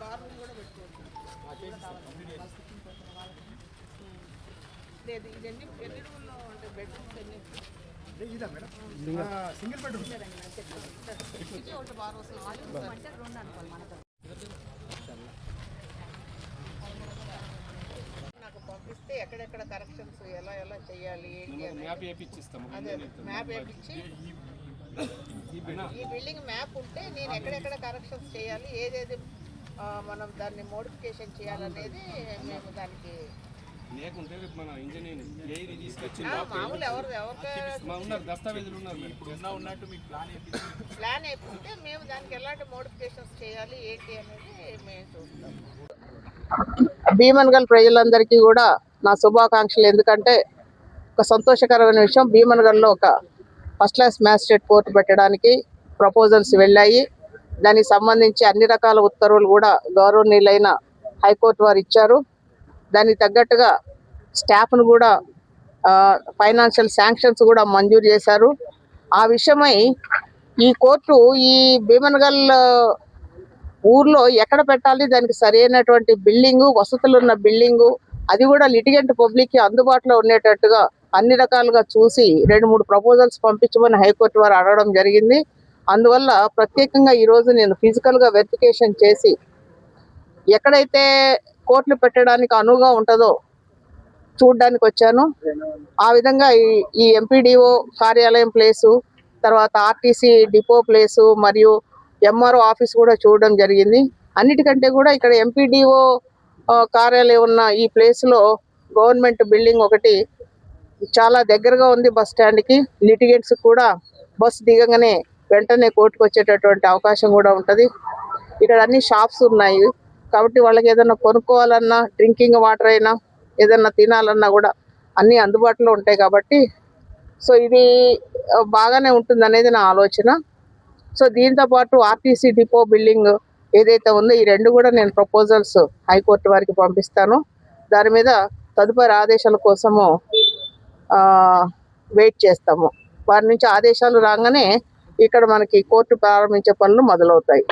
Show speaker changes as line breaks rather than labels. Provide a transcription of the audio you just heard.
బార్లు కూడా పెట్టుకోవచ్చు లేదు ఇది ఎన్ని ఎన్ని రూమ్లో అంటే బెడ్రూమ్స్ ఎన్ని?
ఇదా మేడం? సింగిల్ బెడ్రూమ్
ఇది ఒకటి బార్ వస్తుంది నాకు పంపిస్తే ఎక్కడెక్కడ కరెక్షన్స్ ఎలా ఎలా చేయాలి ఏంటి అని
మ్యాప్ వేయించిస్తాము
అదే మ్యాప్ వేపించి ఈ బిల్డింగ్ మ్యాప్ ఉంటే నేను ఎక్కడెక్కడ కరెక్షన్స్ చేయాలి ఏదేది మనం దాన్ని మోడిఫికేషన్ చేయాలనేది మేము దానికి
లేకుంటే రేపు మన ఇంజనీర్ ఏది తీసుకొచ్చి
ఆ, మామూలు ఎవరు ఎవరికి
మా ఉన్నారు దస్తావేజులు ఉన్నారు మేడం.
ఇప్పుడు ఉన్న ఉన్నట్టు మీకు ప్లాన్ వేయించి
ప్లాన్ మేము దానికి ఎలాంటి మోడిఫికేషన్స్ చేయాలి ఏంటి అనేది మేము చూస్తాం. భీమన్గల్ ప్రజలందరికీ కూడా నా శుభాకాంక్షలు. ఎందుకంటే ఒక సంతోషకరమైన విషయం భీమన్గల్లో ఒక ఫస్ట్ క్లాస్ మ్యాజిస్ట్రేట్ కోర్టు పెట్టడానికి ప్రపోజల్స్ వెళ్ళాయి. దానికి సంబంధించి అన్ని రకాల ఉత్తర్వులు కూడా గౌరవనీయులైన హైకోర్టు వారు ఇచ్చారు. దానికి తగ్గట్టుగా స్టాఫ్ను కూడా ఫైనాన్షియల్ శాంక్షన్స్ కూడా మంజూరు చేశారు. ఆ విషయమై ఈ కోర్టు ఈ భీమన్గల్ ఊర్లో ఎక్కడ పెట్టాలి? దానికి సరైనటువంటి బిల్డింగు వసతులు ఉన్న బిల్డింగు అది కూడా లిటిగెంట్ పబ్లిక్కి అందుబాటులో ఉండేటట్టుగా అన్ని రకాలుగా చూసి రెండు మూడు ప్రపోజల్స్ పంపించమని హైకోర్టు వారు అడగడం జరిగింది. అందువల్ల ప్రత్యేకంగా ఈరోజు నేను ఫిజికల్గా వెరిఫికేషన్ చేసి ఎక్కడైతే కోర్టులు పెట్టడానికి అనువుగా ఉంటుందో చూడడానికి వచ్చాను. ఆ విధంగా ఈ ఈ ఎంపీడీఓ కార్యాలయం ప్లేసు తర్వాత ఆర్టీసీ డిపో ప్లేసు మరియు ఎంఆర్ఓ ఆఫీస్ కూడా చూడడం జరిగింది. అన్నిటికంటే కూడా ఇక్కడ ఎంపీడీఓ కార్యాలయం ఉన్న ఈ ప్లేస్లో గవర్నమెంట్ బిల్డింగ్ ఒకటి చాలా దగ్గరగా ఉంది బస్ స్టాండ్కి లిటిగెంట్స్ కూడా బస్ దిగంగానే వెంటనే కోర్టుకు వచ్చేటటువంటి అవకాశం కూడా ఉంటుంది. ఇక్కడ అన్ని షాప్స్ ఉన్నాయి. కాబట్టి వాళ్ళకి ఏదైనా కొనుక్కోవాలన్నా డ్రింకింగ్ వాటర్ అయినా ఏదైనా తినాలన్నా కూడా అన్నీ అందుబాటులో ఉంటాయి కాబట్టి. సో ఇది బాగానే ఉంటుంది అనేది నా ఆలోచన. సో దీంతో పాటు ఆర్టీసీ డిపో బిల్డింగ్ ఏదైతే ఉందో ఈ రెండు కూడా నేను ప్రపోజల్స్ హైకోర్టు వారికి పంపిస్తాను. దాని మీద తదుపరి ఆదేశాల కోసము వెయిట్ చేస్తాము. వారి నుంచి ఆదేశాలు రాగానే ఇక్కడ మనకి కోర్టు ప్రారంభించే పనులు మొదలవుతాయి.